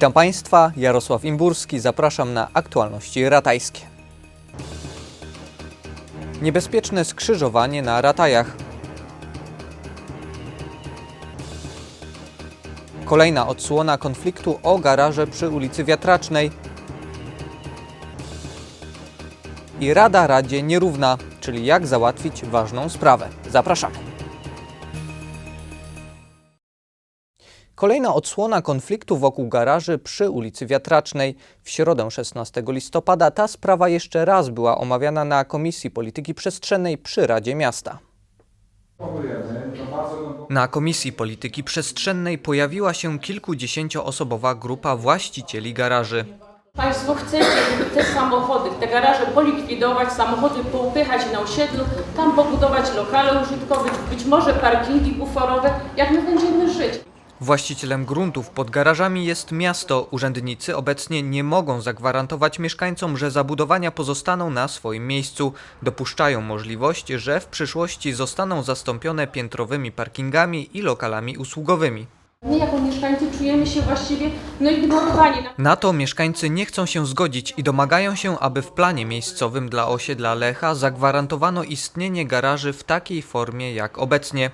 Witam Państwa, Jarosław Imburski, zapraszam na aktualności ratajskie. Niebezpieczne skrzyżowanie na ratajach. Kolejna odsłona konfliktu o garaże przy ulicy Wiatracznej. I Rada Radzie nierówna, czyli jak załatwić ważną sprawę. Zapraszamy. Kolejna odsłona konfliktu wokół garaży przy ulicy Wiatracznej. W środę 16 listopada ta sprawa jeszcze raz była omawiana na Komisji Polityki Przestrzennej przy Radzie Miasta. Na Komisji Polityki Przestrzennej pojawiła się kilkudziesięcioosobowa grupa właścicieli garaży. Państwo chcecie, żeby te samochody, te garaże polikwidować, samochody poupychać na osiedlu, tam pobudować lokale użytkowe, być może parkingi buforowe. Jak my będziemy żyć? Właścicielem gruntów pod garażami jest miasto. Urzędnicy obecnie nie mogą zagwarantować mieszkańcom, że zabudowania pozostaną na swoim miejscu. Dopuszczają możliwość, że w przyszłości zostaną zastąpione piętrowymi parkingami i lokalami usługowymi. My jako mieszkańcy czujemy się właściwie no ignorowani. Na to mieszkańcy nie chcą się zgodzić i domagają się, aby w planie miejscowym dla osiedla Lecha zagwarantowano istnienie garaży w takiej formie jak obecnie.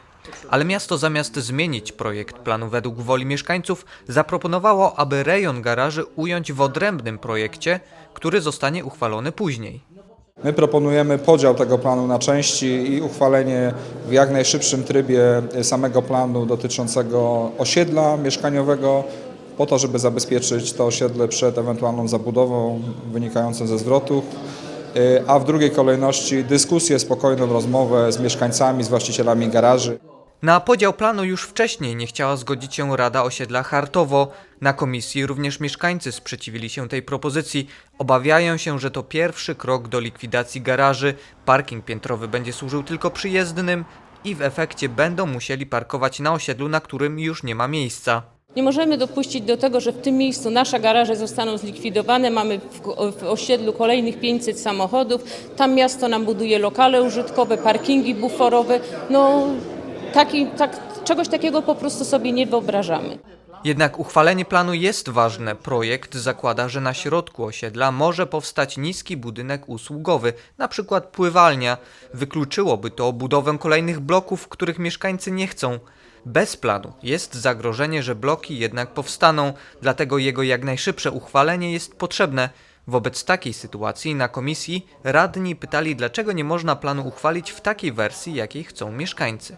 Ale miasto zamiast zmienić projekt planu według woli mieszkańców, zaproponowało, aby rejon garaży ująć w odrębnym projekcie, który zostanie uchwalony później. My proponujemy podział tego planu na części i uchwalenie w jak najszybszym trybie samego planu dotyczącego osiedla mieszkaniowego, po to, żeby zabezpieczyć to osiedle przed ewentualną zabudową wynikającą ze zwrotów, y, a w drugiej kolejności dyskusję, spokojną rozmowę z mieszkańcami, z właścicielami garaży. Na podział planu już wcześniej nie chciała zgodzić się Rada Osiedla Hartowo. Na komisji również mieszkańcy sprzeciwili się tej propozycji. Obawiają się, że to pierwszy krok do likwidacji garaży. Parking piętrowy będzie służył tylko przyjezdnym i w efekcie będą musieli parkować na osiedlu, na którym już nie ma miejsca. Nie możemy dopuścić do tego, że w tym miejscu nasze garaże zostaną zlikwidowane. Mamy w, w osiedlu kolejnych 500 samochodów. Tam miasto nam buduje lokale użytkowe, parkingi buforowe. No taki, tak, czegoś takiego po prostu sobie nie wyobrażamy. Jednak uchwalenie planu jest ważne. Projekt zakłada, że na środku osiedla może powstać niski budynek usługowy, na przykład pływalnia. Wykluczyłoby to budowę kolejnych bloków, których mieszkańcy nie chcą. Bez planu jest zagrożenie, że bloki jednak powstaną, dlatego jego jak najszybsze uchwalenie jest potrzebne. Wobec takiej sytuacji na komisji radni pytali, dlaczego nie można planu uchwalić w takiej wersji, jakiej chcą mieszkańcy.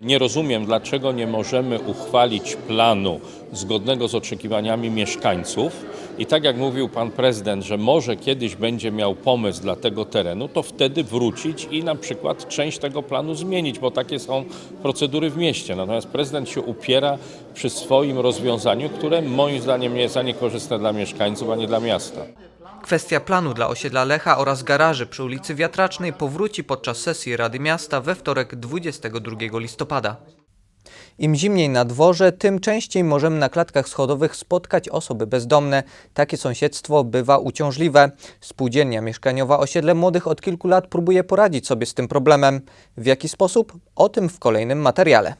Nie rozumiem, dlaczego nie możemy uchwalić planu zgodnego z oczekiwaniami mieszkańców. I tak jak mówił pan prezydent, że może kiedyś będzie miał pomysł dla tego terenu, to wtedy wrócić i na przykład część tego planu zmienić, bo takie są procedury w mieście. Natomiast prezydent się upiera przy swoim rozwiązaniu, które moim zdaniem jest za niekorzystne dla mieszkańców, a nie dla miasta. Kwestia planu dla osiedla Lecha oraz garaży przy ulicy Wiatracznej powróci podczas sesji Rady Miasta we wtorek 22 listopada. Im zimniej na dworze, tym częściej możemy na klatkach schodowych spotkać osoby bezdomne. Takie sąsiedztwo bywa uciążliwe. Spółdzielnia mieszkaniowa Osiedle Młodych od kilku lat próbuje poradzić sobie z tym problemem. W jaki sposób? O tym w kolejnym materiale.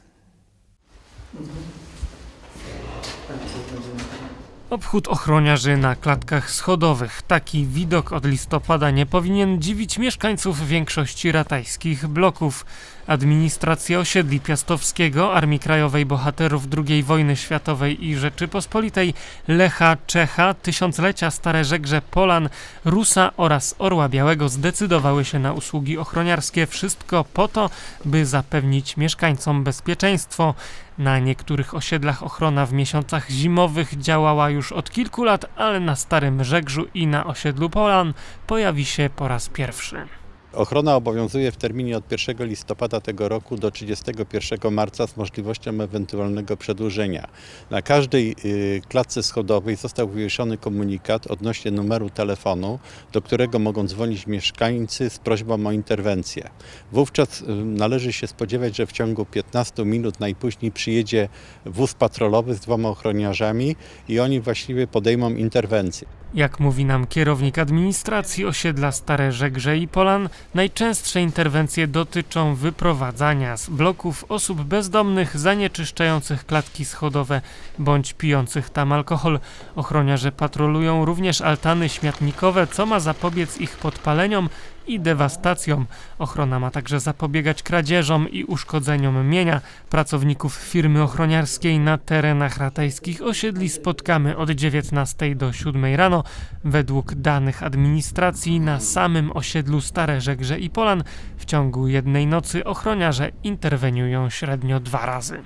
Obchód ochroniarzy na klatkach schodowych. Taki widok od listopada nie powinien dziwić mieszkańców większości ratajskich bloków. Administracja osiedli Piastowskiego, Armii Krajowej Bohaterów II wojny światowej i Rzeczypospolitej, Lecha, Czecha, tysiąclecia Stare Żegrze, Polan, Rusa oraz Orła Białego zdecydowały się na usługi ochroniarskie. Wszystko po to, by zapewnić mieszkańcom bezpieczeństwo. Na niektórych osiedlach ochrona w miesiącach zimowych działała już od kilku lat, ale na Starym Żegrzu i na osiedlu Polan pojawi się po raz pierwszy. Ochrona obowiązuje w terminie od 1 listopada tego roku do 31 marca z możliwością ewentualnego przedłużenia. Na każdej y, klatce schodowej został wywieszony komunikat odnośnie numeru telefonu, do którego mogą dzwonić mieszkańcy z prośbą o interwencję. Wówczas y, należy się spodziewać, że w ciągu 15 minut najpóźniej przyjedzie wóz patrolowy z dwoma ochroniarzami i oni właściwie podejmą interwencję. Jak mówi nam kierownik administracji osiedla Stare Żegrze i Polan, Najczęstsze interwencje dotyczą wyprowadzania z bloków osób bezdomnych zanieczyszczających klatki schodowe bądź pijących tam alkohol. Ochroniarze patrolują również altany śmietnikowe, co ma zapobiec ich podpaleniom i dewastacjom. Ochrona ma także zapobiegać kradzieżom i uszkodzeniom mienia. Pracowników firmy ochroniarskiej na terenach ratajskich osiedli spotkamy od 19 do 7 rano. Według danych administracji na samym osiedlu Stare Żegrze i Polan w ciągu jednej nocy ochroniarze interweniują średnio dwa razy.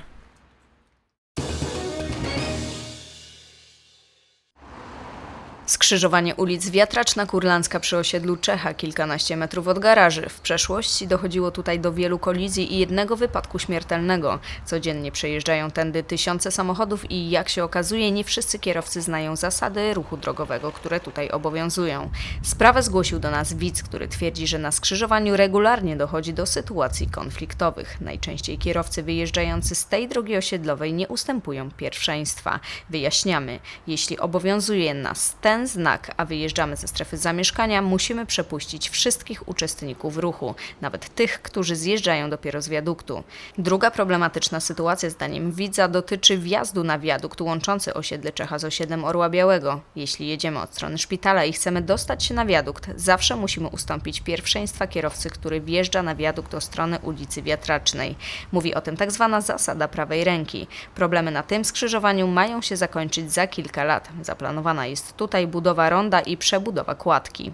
Skrzyżowanie ulic Wiatraczna-Kurlandzka przy osiedlu Czecha, kilkanaście metrów od garaży. W przeszłości dochodziło tutaj do wielu kolizji i jednego wypadku śmiertelnego. Codziennie przejeżdżają tędy tysiące samochodów i jak się okazuje, nie wszyscy kierowcy znają zasady ruchu drogowego, które tutaj obowiązują. Sprawę zgłosił do nas widz, który twierdzi, że na skrzyżowaniu regularnie dochodzi do sytuacji konfliktowych. Najczęściej kierowcy wyjeżdżający z tej drogi osiedlowej nie ustępują pierwszeństwa. Wyjaśniamy, jeśli obowiązuje nas ten znak, a wyjeżdżamy ze strefy zamieszkania, musimy przepuścić wszystkich uczestników ruchu, nawet tych, którzy zjeżdżają dopiero z wiaduktu. Druga problematyczna sytuacja, zdaniem widza, dotyczy wjazdu na wiadukt łączący osiedle Czecha z osiedlem Orła Białego. Jeśli jedziemy od strony szpitala i chcemy dostać się na wiadukt, zawsze musimy ustąpić pierwszeństwa kierowcy, który wjeżdża na wiadukt od strony ulicy Wiatracznej. Mówi o tym tak zwana zasada prawej ręki. Problemy na tym skrzyżowaniu mają się zakończyć za kilka lat. Zaplanowana jest tutaj budowa ronda i przebudowa kładki.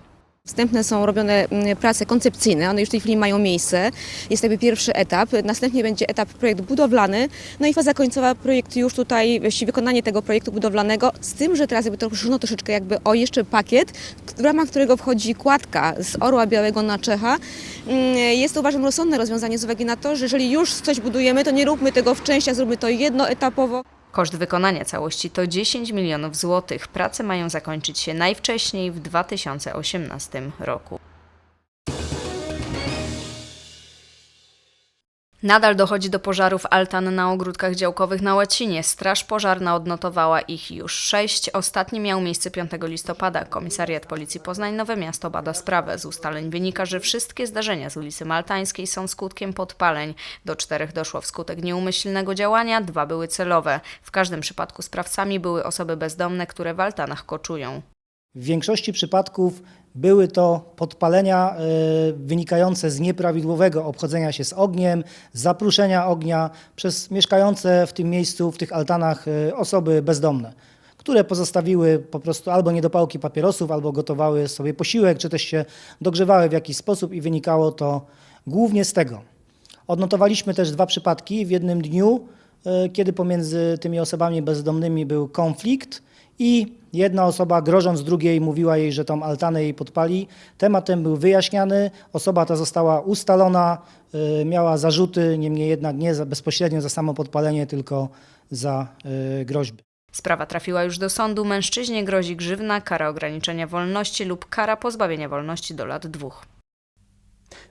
Wstępne są robione mm, prace koncepcyjne, one już w tej chwili mają miejsce. Jest jakby pierwszy etap, następnie będzie etap projekt budowlany, no i faza końcowa projekt już tutaj, właściwie wykonanie tego projektu budowlanego, z tym, że teraz jakby to rozszerzono troszeczkę jakby o jeszcze pakiet, w ramach którego wchodzi kładka z Orła Białego na Czecha. Mm, Jest to uważam rozsądne rozwiązanie z uwagi na to, że jeżeli już coś budujemy, to nie róbmy tego w częściach, zróbmy to jednoetapowo. Koszt wykonania całości to 10 milionów złotych. Prace mają zakończyć się najwcześniej w 2018 roku. Nadal dochodzi do pożarów altan na ogródkach działkowych na Łacinie. Straż pożarna odnotowała ich już sześć. Ostatni miał miejsce 5 listopada. Komisariat Policji Poznań Nowe Miasto bada sprawę. Z ustaleń wynika, że wszystkie zdarzenia z ulicy Maltańskiej są skutkiem podpaleń. Do czterech doszło wskutek nieumyślnego działania, dwa były celowe. W każdym przypadku sprawcami były osoby bezdomne, które w altanach koczują. W większości przypadków były to podpalenia e, wynikające z nieprawidłowego obchodzenia się z ogniem, zapruszenia ognia przez mieszkające w tym miejscu, w tych altanach e, osoby bezdomne, które pozostawiły po prostu albo niedopałki papierosów, albo gotowały sobie posiłek, czy też się dogrzewały w jakiś sposób i wynikało to głównie z tego. Odnotowaliśmy też dwa przypadki w jednym dniu, e, kiedy pomiędzy tymi osobami bezdomnymi był konflikt i jedna osoba grożąc drugiej mówiła jej, że tą altanę jej podpali. Temat ten był wyjaśniany, osoba ta została ustalona, e, miała zarzuty, niemniej jednak nie bezpośrednio za samo podpalenie, tylko za e, groźby. Sprawa trafiła już do sądu. Mężczyźnie grozi grzywna, kara ograniczenia wolności lub kara pozbawienia wolności do lat dwóch.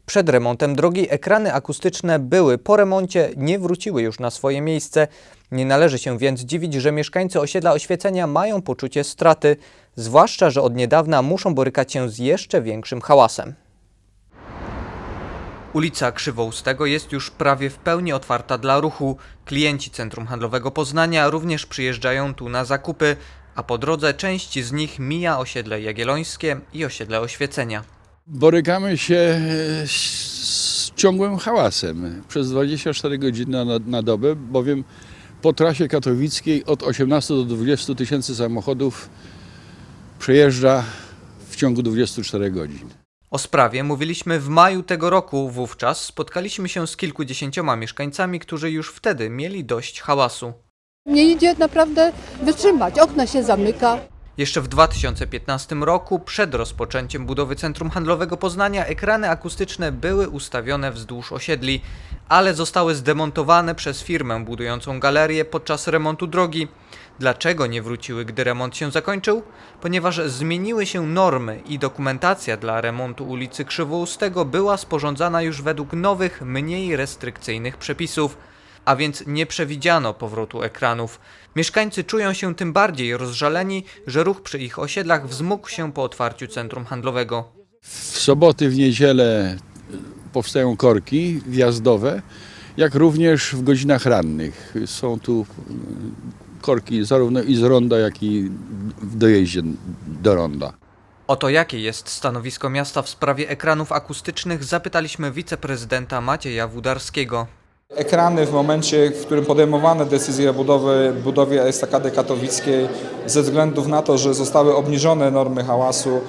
Przed remontem drogi ekrany akustyczne były po remoncie, nie wróciły już na swoje miejsce. Nie należy się więc dziwić, że mieszkańcy osiedla oświecenia mają poczucie straty, zwłaszcza, że od niedawna muszą borykać się z jeszcze większym hałasem. Ulica Krzywoustego jest już prawie w pełni otwarta dla ruchu. Klienci Centrum Handlowego Poznania również przyjeżdżają tu na zakupy, a po drodze część z nich mija osiedle Jagiellońskie i osiedle Oświecenia. Borykamy się e, z ciągłym hałasem przez 24 godziny na, na dobę, bowiem po trasie katowickiej od 18 do 20 tysięcy samochodów przejeżdża w ciągu 24 godzin. O sprawie mówiliśmy w maju tego roku. Wówczas spotkaliśmy się z kilkudziesięcioma mieszkańcami, którzy już wtedy mieli dość hałasu. Nie idzie naprawdę wytrzymać. Okna się zamyka. Jeszcze w 2015 roku, przed rozpoczęciem budowy Centrum Handlowego Poznania, ekrany akustyczne były ustawione wzdłuż osiedli, ale zostały zdemontowane przez firmę budującą galerię podczas remontu drogi. Dlaczego nie wróciły, gdy remont się zakończył? Ponieważ zmieniły się normy i dokumentacja dla remontu ulicy Krzywoustego była sporządzana już według nowych, mniej restrykcyjnych przepisów a więc nie przewidziano powrotu ekranów. Mieszkańcy czują się tym bardziej rozżaleni, że ruch przy ich osiedlach wzmógł się po otwarciu centrum handlowego. W soboty, w niedzielę powstają korki wjazdowe, jak również w godzinach rannych. Są tu mm, korki zarówno i z ronda, jak i w dojeździe do ronda. Oto jakie jest stanowisko miasta w sprawie ekranów akustycznych zapytaliśmy wiceprezydenta Macieja Wudarskiego. Ekrany w momencie, w którym podejmowane decyzje o budowie, budowie estakady katowickiej ze względów na to, że zostały obniżone normy hałasu,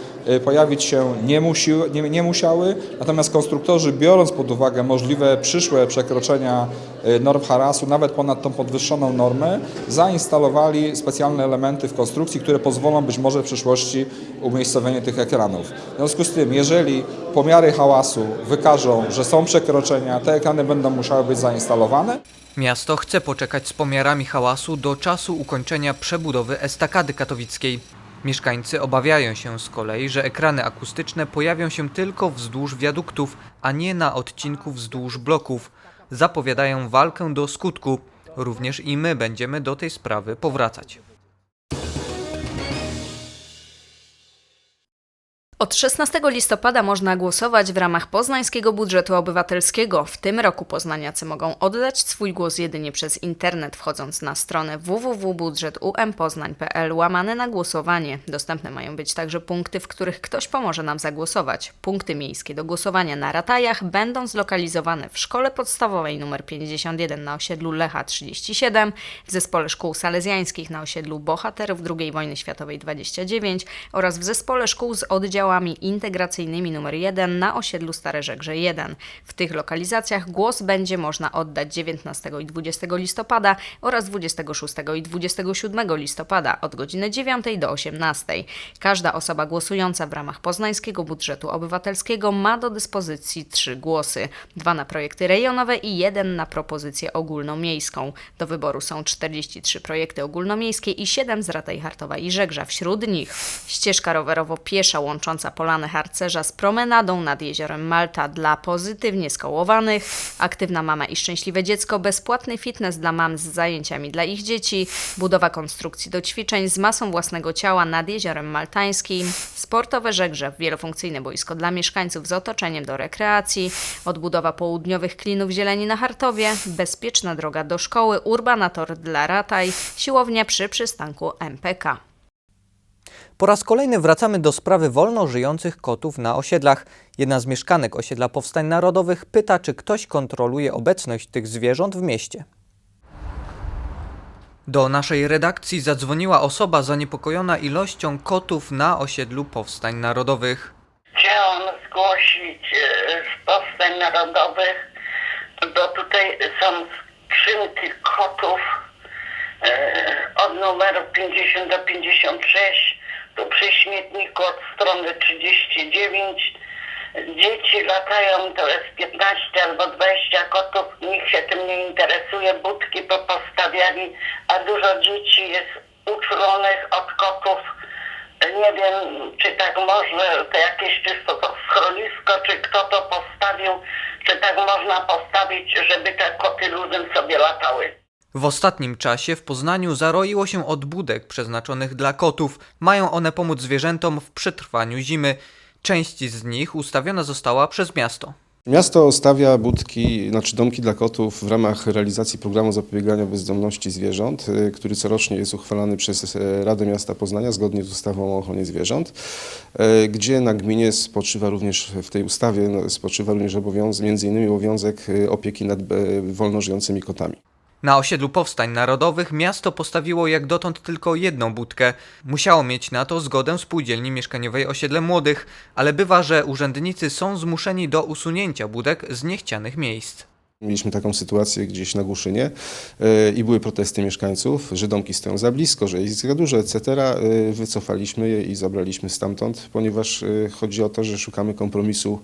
pojawić się nie, musi, nie, nie musiały. Natomiast konstruktorzy, biorąc pod uwagę możliwe przyszłe przekroczenia y, norm hałasu, nawet ponad tą podwyższoną normę, zainstalowali specjalne elementy w konstrukcji, które pozwolą być może w przyszłości umiejscowienie tych ekranów. W związku z tym, jeżeli pomiary hałasu wykażą, że są przekroczenia, te ekrany będą musiały być zainstalowane. Miasto chce poczekać z pomiarami hałasu do czasu ukończenia przebudowy estakady katowickiej. Mieszkańcy obawiają się z kolei, że ekrany akustyczne pojawią się tylko wzdłuż wiaduktów, a nie na odcinku wzdłuż bloków. Zapowiadają walkę do skutku. Również i my będziemy do tej sprawy powracać. Od 16 listopada można głosować w ramach poznańskiego budżetu obywatelskiego. W tym roku poznaniacy mogą oddać swój głos jedynie przez internet, wchodząc na stronę www.budżetumpoznań.pl łamane na głosowanie. Dostępne mają być także punkty, w których ktoś pomoże nam zagłosować. Punkty miejskie do głosowania na ratajach będą zlokalizowane w Szkole Podstawowej nr 51 na osiedlu Lecha 37, w Zespole Szkół Salezjańskich na osiedlu Bohaterów II wojny światowej 29 oraz w Zespole Szkół z integracyjnymi nr 1 na osiedlu Stare Żegrze 1. W tych lokalizacjach głos będzie można oddać 19 i 20 listopada oraz 26 i 27 listopada od godziny 9 do 18. Każda osoba głosująca w ramach poznańskiego budżetu obywatelskiego ma do dyspozycji trzy głosy. Dwa na projekty rejonowe i jeden na propozycję ogólnomiejską. Do wyboru są 43 projekty ogólnomiejskie i 7 z Rataj Hartowa i Żegrza. Wśród nich ścieżka rowerowo-piesza łącząca Polanę Harcerza z promenadą nad jeziorem Malta dla pozytywnie skołowanych, aktywna mama i szczęśliwe dziecko, bezpłatny fitness dla mam z zajęciami dla ich dzieci, budowa konstrukcji do ćwiczeń z masą własnego ciała nad jeziorem Maltańskim, sportowe żegrze, wielofunkcyjne boisko dla mieszkańców z otoczeniem do rekreacji, odbudowa południowych klinów zieleni na Hartowie, bezpieczna droga do szkoły, urbanator dla Rataj, siłownia przy przystanku MPK. Po raz kolejny wracamy do sprawy wolno żyjących kotów na osiedlach. Jedna z mieszkanek osiedla Powstań Narodowych pyta, czy ktoś kontroluje obecność tych zwierząt w mieście. Do naszej redakcji zadzwoniła osoba zaniepokojona ilością kotów na osiedlu Powstań Narodowych. Chciałam zgłosić e, z powstań narodowych, bo tutaj są skrzynki kotów e, od numeru 50 do 56, tu przy śmietniku od strony 39. Dzieci latają, to jest 15 albo 20 kotów, nikt się tym nie interesuje, budki postawiali, a dużo dzieci jest uczulonych od kotów. Nie wiem, czy tak może, to jakieś czysto to schronisko, czy kto to postawił, czy tak można postawić, żeby te koty ludem sobie latały. W ostatnim czasie w Poznaniu zaroiło się od budek przeznaczonych dla kotów. Mają one pomóc zwierzętom w przetrwaniu zimy. Część z nich ustawiona została przez miasto. Miasto stawia budki, znaczy domki dla kotów w ramach realizacji programu zapobiegania bezdomności zwierząt, y, który corocznie jest uchwalany przez e, Radę Miasta Poznania zgodnie z ustawą o ochronie zwierząt, e, gdzie na gminie spoczywa również w tej ustawie no, spoczywa również obowiązek, między innymi obowiązek y, opieki nad wolno żyjącymi kotami. Na osiedlu Powstań Narodowych miasto postawiło jak dotąd tylko jedną budkę. Musiało mieć na to zgodę spółdzielni mieszkaniowej Osiedle Młodych, ale bywa, że urzędnicy są zmuszeni do usunięcia budek z niechcianych miejsc. Mieliśmy taką sytuację gdzieś na Głuszynie e, i były protesty mieszkańców, że domki stoją za blisko, że jest za dużo, etc. E, Wycofaliśmy je i zabraliśmy stamtąd, ponieważ e, chodzi o to, że szukamy kompromisu,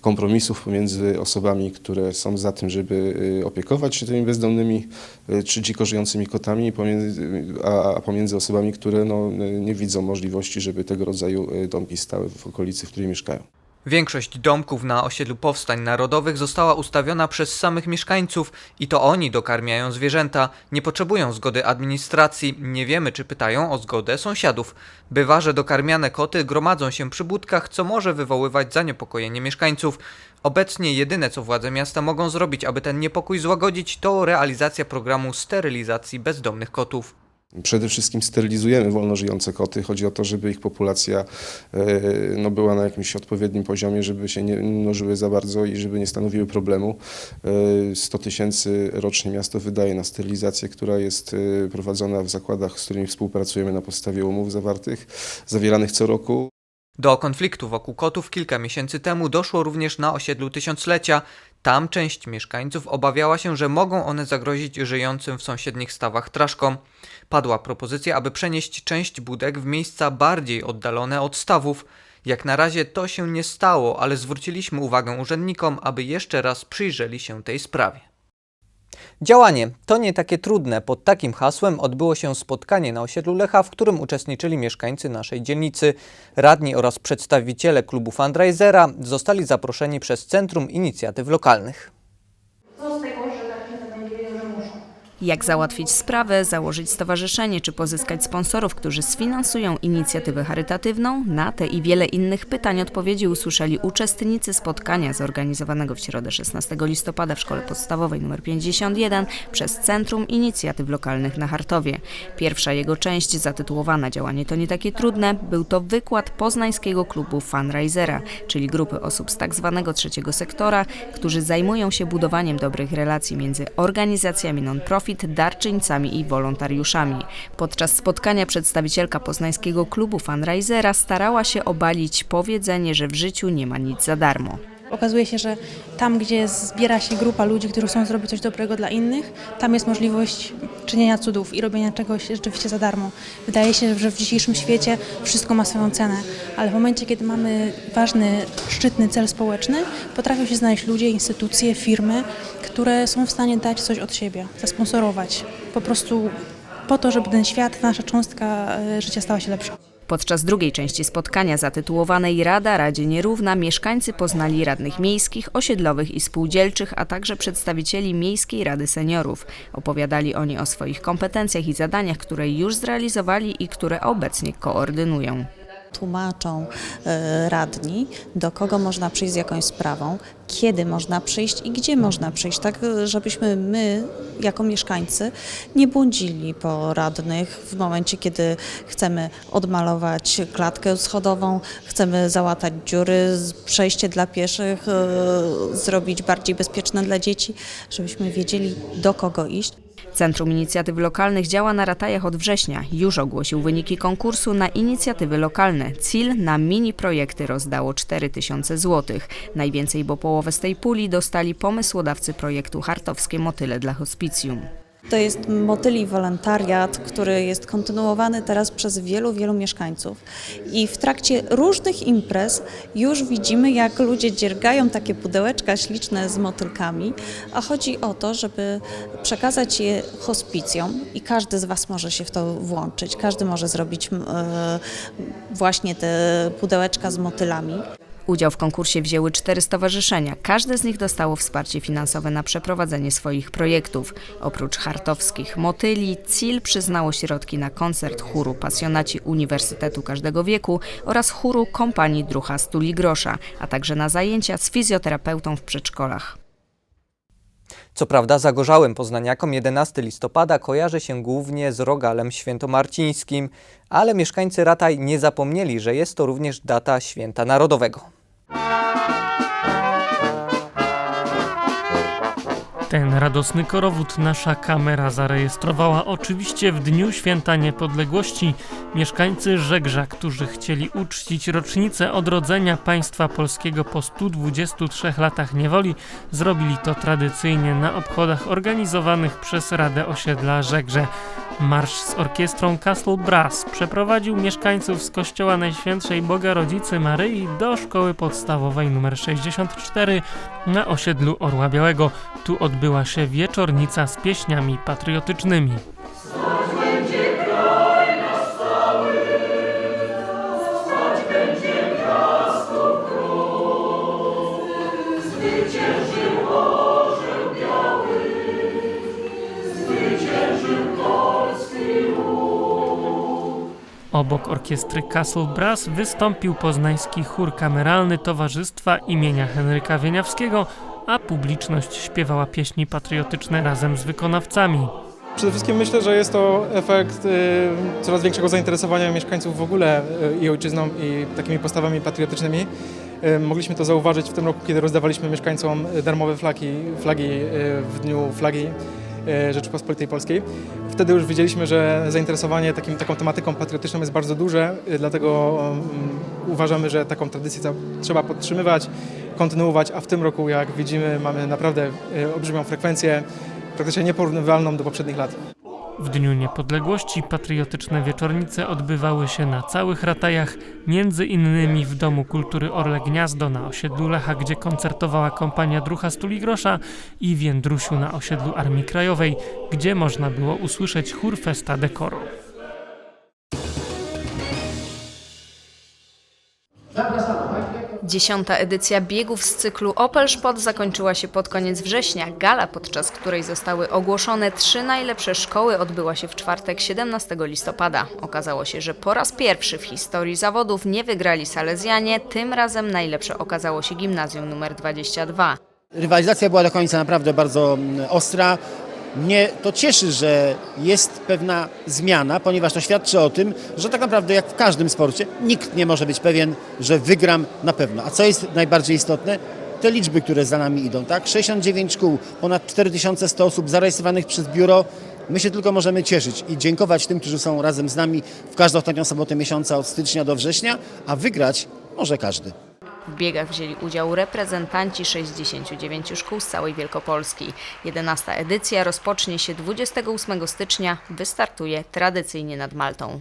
kompromisów pomiędzy osobami, które są za tym, żeby opiekować się tymi bezdomnymi czy dziko żyjącymi kotami, a, pomiędzy osobami, które no, nie widzą możliwości, żeby tego rodzaju domki stały w okolicy, w której mieszkają. Większość domków na osiedlu Powstań Narodowych została ustawiona przez samych mieszkańców i to oni dokarmiają zwierzęta. Nie potrzebują zgody administracji, nie wiemy czy pytają o zgodę sąsiadów. Bywa, że dokarmiane koty gromadzą się przy budkach, co może wywoływać zaniepokojenie mieszkańców. Obecnie jedyne co władze miasta mogą zrobić, aby ten niepokój złagodzić, to realizacja programu sterylizacji bezdomnych kotów. Przede wszystkim sterylizujemy wolno żyjące koty. Chodzi o to, żeby ich populacja e, no, była na jakimś odpowiednim poziomie, żeby się nie mnożyły za bardzo i żeby nie stanowiły problemu. E, 100 tysięcy rocznie miasto wydaje na sterylizację, która jest e, prowadzona w zakładach, z którymi współpracujemy na podstawie umów zawartych, zawieranych co roku. Do konfliktu wokół kotów kilka miesięcy temu doszło również na osiedlu Tysiąclecia. Tam część mieszkańców obawiała się, że mogą one zagrozić żyjącym w sąsiednich stawach traszkom. Padła propozycja, aby przenieść część budek w miejsca bardziej oddalone od stawów. Jak na razie to się nie stało, ale zwróciliśmy uwagę urzędnikom, aby jeszcze raz przyjrzeli się tej sprawie. Działanie to nie takie trudne. Pod takim hasłem odbyło się spotkanie na osiedlu Lecha, w którym uczestniczyli mieszkańcy naszej dzielnicy. Radni oraz przedstawiciele klubu fundraisera zostali zaproszeni przez Centrum Inicjatyw Lokalnych. Jak załatwić sprawę, założyć stowarzyszenie czy pozyskać sponsorów, którzy sfinansują inicjatywę charytatywną? Na te i wiele innych pytań odpowiedzi usłyszeli uczestnicy spotkania zorganizowanego w środę 16 listopada w Szkole Podstawowej nr 51 przez Centrum Inicjatyw Lokalnych na Hartowie. Pierwsza jego część, zatytułowana Działanie to nie takie trudne, był to wykład poznańskiego klubu Fundraisera, czyli grupy osób z tak zwanego trzeciego sektora, którzy zajmują się budowaniem dobrych relacji między organizacjami non-profit, darczyńcami i wolontariuszami. Podczas spotkania przedstawicielka poznańskiego klubu Fundraisera starała się obalić powiedzenie, że w życiu nie ma nic za darmo. Okazuje się, że tam, gdzie zbiera się grupa ludzi, którzy chcą zrobić coś dobrego dla innych, tam jest możliwość czynienia cudów i robienia czegoś rzeczywiście za darmo. Wydaje się, że w dzisiejszym świecie wszystko ma swoją cenę, ale w momencie, kiedy mamy ważny, szczytny cel społeczny, potrafią się znaleźć ludzie, instytucje, firmy, które są w stanie dać coś od siebie, zasponsorować. Po prostu po to, żeby ten świat, nasza cząstka e, życia stała się lepsza. Podczas drugiej części spotkania zatytułowanej Rada Radzie Nierówna mieszkańcy poznali radnych miejskich, osiedlowych i spółdzielczych, a także przedstawicieli Miejskiej Rady Seniorów. Opowiadali oni o swoich kompetencjach i zadaniach, które już zrealizowali i które obecnie koordynują. Tłumaczą e, radni, do kogo można przyjść z jakąś sprawą, kiedy można przyjść i gdzie można przyjść, tak żebyśmy my, jako mieszkańcy, nie błądzili po radnych w momencie, kiedy chcemy odmalować klatkę schodową, chcemy załatać dziury, przejście dla pieszych, e, zrobić bardziej bezpieczne dla dzieci, żebyśmy wiedzieli, do kogo iść. Centrum Inicjatyw Lokalnych działa na Ratajach od września. Już ogłosił wyniki konkursu na inicjatywy lokalne. CIL na mini projekty rozdało 4000 zł. Najwięcej, bo połowę z tej puli dostali pomysłodawcy projektu Hartowskie Motyle dla Hospicjum. To jest motyli wolontariat, który jest kontynuowany teraz przez wielu, wielu mieszkańców. I w trakcie różnych imprez już widzimy, jak ludzie dziergają takie pudełeczka śliczne z motylkami, a chodzi o to, żeby przekazać je hospicjom i każdy z Was może się w to włączyć. Każdy może zrobić e, właśnie te pudełeczka z motylami. Udział w konkursie wzięły cztery stowarzyszenia. Każde z nich dostało wsparcie finansowe na przeprowadzenie swoich projektów. Oprócz hartowskich motyli, CIL przyznało środki na koncert chóru Pasjonaci Uniwersytetu Każdego Wieku oraz chóru Kompanii Drucha Stuli Grosza, a także na zajęcia z fizjoterapeutą w przedszkolach. Co prawda zagorzałym poznaniakom 11 listopada kojarzy się głównie z rogalem świętomarcińskim, ale mieszkańcy Rataj nie zapomnieli, że jest to również data święta narodowego. Música Ten radosny korowód nasza kamera zarejestrowała oczywiście w dniu święta niepodległości. Mieszkańcy Żegrza, którzy chcieli uczcić rocznicę odrodzenia państwa polskiego po 123 latach niewoli, zrobili to tradycyjnie na obchodach organizowanych przez Radę Osiedla Żegrze. Marsz z orkiestrą Castle Brass przeprowadził mieszkańców z kościoła Najświętszej Boga Rodzicy Maryi do szkoły podstawowej nr 64 na osiedlu Orła Białego. Tu odbyła się wieczornica z pieśniami patriotycznymi. Obok orkiestry Castle Brass wystąpił poznański chór kameralny Towarzystwa imienia Henryka Wieniawskiego, a publiczność śpiewała pieśni patriotyczne razem z wykonawcami. Przede wszystkim myślę, że jest to efekt y, coraz większego zainteresowania mieszkańców w ogóle y, i ojczyzną i takimi postawami patriotycznymi. Y, mogliśmy to zauważyć w tym roku, kiedy rozdawaliśmy mieszkańcom darmowe flagi, flagi y, w dniu flagi Rzeczypospolitej Polskiej. Wtedy już widzieliśmy, że zainteresowanie takim, taką tematyką patriotyczną jest bardzo duże, y, dlatego mm, uważamy, że taką tradycję trzeba podtrzymywać, kontynuować, a w tym roku, jak widzimy, mamy naprawdę y, olbrzymią frekwencję, praktycznie nieporównywalną do poprzednich lat. W Dniu Niepodległości patriotyczne wieczornice odbywały się na całych ratajach, między innymi w Domu Kultury Orle Gniazdo na osiedlu Lecha, gdzie koncertowała kompania Drucha Stuli Grosza i w Jędrusiu na osiedlu Armii Krajowej, gdzie można było usłyszeć chór Festa Dekoru. Dziesiąta edycja biegów z cyklu Opel Spot zakończyła się pod koniec września. Gala, podczas której zostały ogłoszone trzy najlepsze szkoły, odbyła się w czwartek 17 listopada. Okazało się, że po raz pierwszy w historii zawodów nie wygrali Salezjanie, tym razem najlepsze okazało się gimnazjum numer 22. Rywalizacja była do końca naprawdę bardzo mm, ostra. Mnie to cieszy, że jest pewna zmiana, ponieważ to świadczy o tym, że tak naprawdę jak w każdym sporcie nikt nie może być pewien, że wygram na pewno. A co jest najbardziej istotne? Te liczby, które za nami idą, tak? 69 szkół, ponad 4100 osób zarejestrowanych przez biuro. My się tylko możemy cieszyć i dziękować tym, którzy są razem z nami w każdą ostatnią sobotę miesiąca od stycznia do września, a wygrać może każdy. W biegach wzięli udział reprezentanci 69 szkół z całej Wielkopolski. 11 edycja rozpocznie się 28 stycznia, wystartuje tradycyjnie nad Maltą.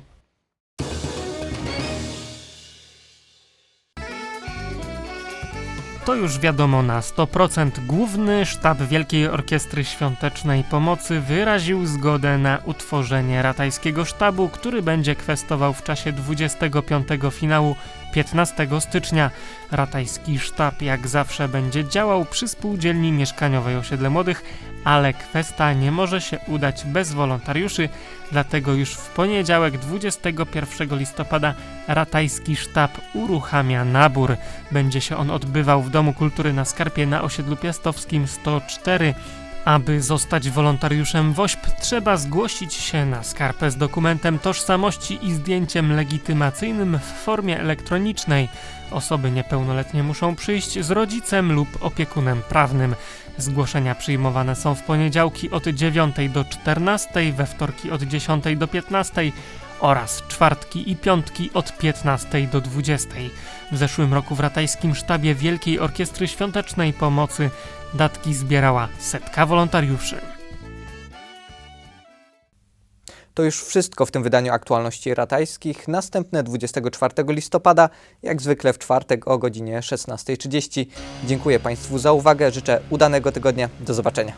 To już wiadomo na 100%. Główny sztab Wielkiej Orkiestry Świątecznej Pomocy wyraził zgodę na utworzenie ratajskiego sztabu, który będzie kwestował w czasie 25 finału 15 stycznia. Ratajski sztab jak zawsze będzie działał przy spółdzielni mieszkaniowej Osiedle Młodych, ale kwesta nie może się udać bez wolontariuszy, dlatego już w poniedziałek 21 listopada Ratajski Sztab uruchamia nabór. Będzie się on odbywał w Domu Kultury na Skarpie na osiedlu piastowskim 104. Aby zostać wolontariuszem WOŚP, trzeba zgłosić się na skarpę z dokumentem tożsamości i zdjęciem legitymacyjnym w formie elektronicznej. Osoby niepełnoletnie muszą przyjść z rodzicem lub opiekunem prawnym. Zgłoszenia przyjmowane są w poniedziałki od 9 do 14, we wtorki od 10 do 15 oraz czwartki i piątki od 15 do 20. W zeszłym roku w ratajskim sztabie Wielkiej Orkiestry Świątecznej Pomocy datki zbierała setka wolontariuszy. To już wszystko w tym wydaniu aktualności ratajskich. Następne 24 listopada, jak zwykle w czwartek o godzinie 16.30. Dziękuję Państwu za uwagę, życzę udanego tygodnia. Do zobaczenia.